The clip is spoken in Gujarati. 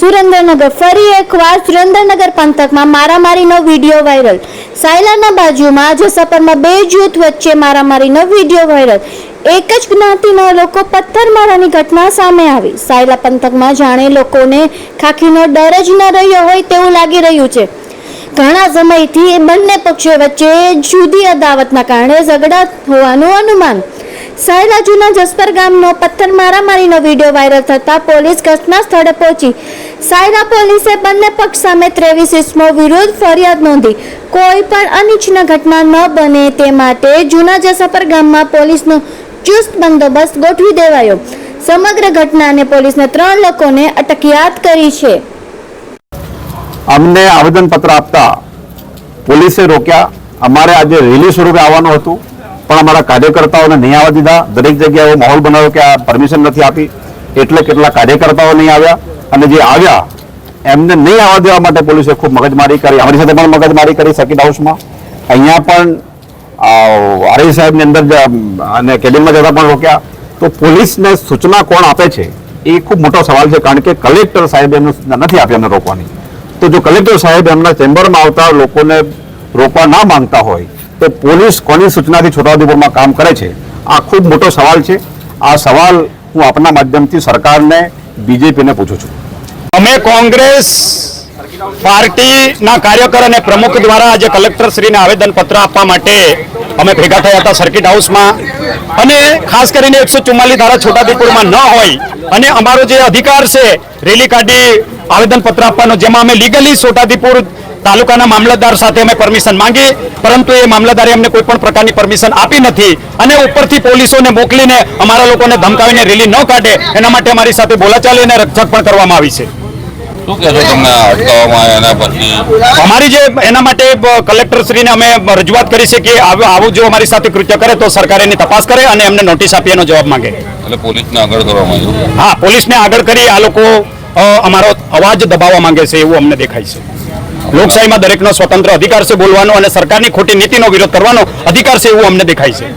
સુરેન્દ્રનગર, ફરી એકવાર સુરેન્દ્રનગર પંથકમાં મારામારીનો વીડિયો વાયરલ. સાયલાના બાજુમાં જસાપરમાં બે જૂથ વચ્ચે મારામારીનો વીડિયો વાયરલ. એક જ જ્ઞાતિના લોકો પથ્થરમારાની ઘટના સામે આવી. સાયલા પંથકમાં જાણે લોકોને ખાખીનો ડર જ ન રહ્યો હોય તેવું લાગી રહ્યું છે. ઘણા સમયથી બંને પક્ષો વચ્ચે જુદી અદાવતના કારણે ઝઘડા હોવાનું અનુમાન સાયલા જૂના જસપર ગામનો પથ્થર મારામારીનો વીડિયો વાયરલ થતા પોલીસ ઘટના સ્થળે પહોંચી. સાયલા પોલીસે બંને પક્ષ સામે ત્રેવીસ ઇસમો વિરુદ્ધ ફરિયાદ નોંધી. કોઈ પણ અનિચ્છનીય ઘટના ન બને તે માટે જૂના જસપર ગામમાં પોલીસનો ચુસ્ત બંદોબસ્ત ગોઠવી દેવાયો. સમગ્ર ઘટનાને પોલીસને ત્રણ લોકોને અટકિયાત કરી છે. અમને આવેદનપત્ર આપતા પોલીસે રોક્યા. અમારે આજે રેલી સ્વરૂપે આવવાનું હતું. પણ અમારા કાર્યકર્તાઓને નહીં આવવા દીધા. દરેક જગ્યાએ માહોલ બનાવ્યો કે આ પરમિશન નથી આપી. એટલે કેટલા કાર્યકર્તાઓ નહીં આવ્યા અને જે આવ્યા, એમને નહીં આવવા દેવા માટે પોલીસે ખૂબ મગજમારી કરી. અમારી સાથે પણ મગજમારી કરી સર્કિટ હાઉસમાં. અહીંયા પણ આરઈ સાહેબની અંદર અને કેબિનમાં જતા પણ રોક્યા. તો પોલીસને સૂચના કોણ આપે છે? એ ખૂબ મોટો સવાલ છે, કારણ કે કલેક્ટર સાહેબ એમને નથી આપી એમને રોકવાની. તો જો કલેક્ટર સાહેબ એમના ચેમ્બરમાં આવતા લોકોને રોકવા ના માંગતા હોય તો પોલીસ કોની સૂચનાથી છોટાઉદેપુરમાં કામ કરે છે? આ ખૂબ મોટો સવાલ છે. આ સવાલ હું આપના માધ્યમથી સરકારને, બીજેપીને પૂછું છું. અમે કોંગ્રેસ પાર્ટીના કાર્યકર અને પ્રમુખ દ્વારા આજે કલેક્ટરશ્રીને આવેદન પત્ર આપવા માટે અમે ભેગા થયા હતા સર્કિટ હાઉસમાં. અને ખાસ કરીને એકસો ચુમ્માલીસ ધારા છોટાઉદેપુરમાં ન હોય અને અમારો જે અધિકાર છે, રેલી કાઢી આવેદન પત્ર આપવાનો, જેમાં અમે લીગલી છોટાઉદેપુર તાલુકાના મામલતદાર સાથે અમે પરમિશન માંગી પરંતુ એ મામલતદારે અમને કોઈ પણ પ્રકારની પરમિશન આપી નથી. અને ઉપરથી પોલીસોને મોકલીને અમારા લોકોને ધમકાવીને રેલી ન કાઢે એના માટે અમારી સાથે બોલાચાલી અને રક્ષક પણ કરવામાં આવી છે. અમારી જે એના માટે કલેક્ટરશ્રીને અમે રજૂઆત કરી છે કે આવું આવું જો અમારી સાથે કૃત્ય કરે તો સરકાર એની તપાસ કરે અને એમને નોટિસ આપી એનો જવાબ માંગે. એટલે પોલીસને આગળ કરવામાં આવ્યું? હા પોલીસને આગળ કરી આ લોકો અમારો અવાજ દબાવવા માંગે છે એવું અમને દેખાય છે. લોકશાહીમાં દરેકનો સ્વતંત્ર અધિકાર છે બોલવાનો અને સરકારની ખોટી નીતિનો વિરોધ કરવાનો અધિકાર છે એવું અમને દેખાય છે.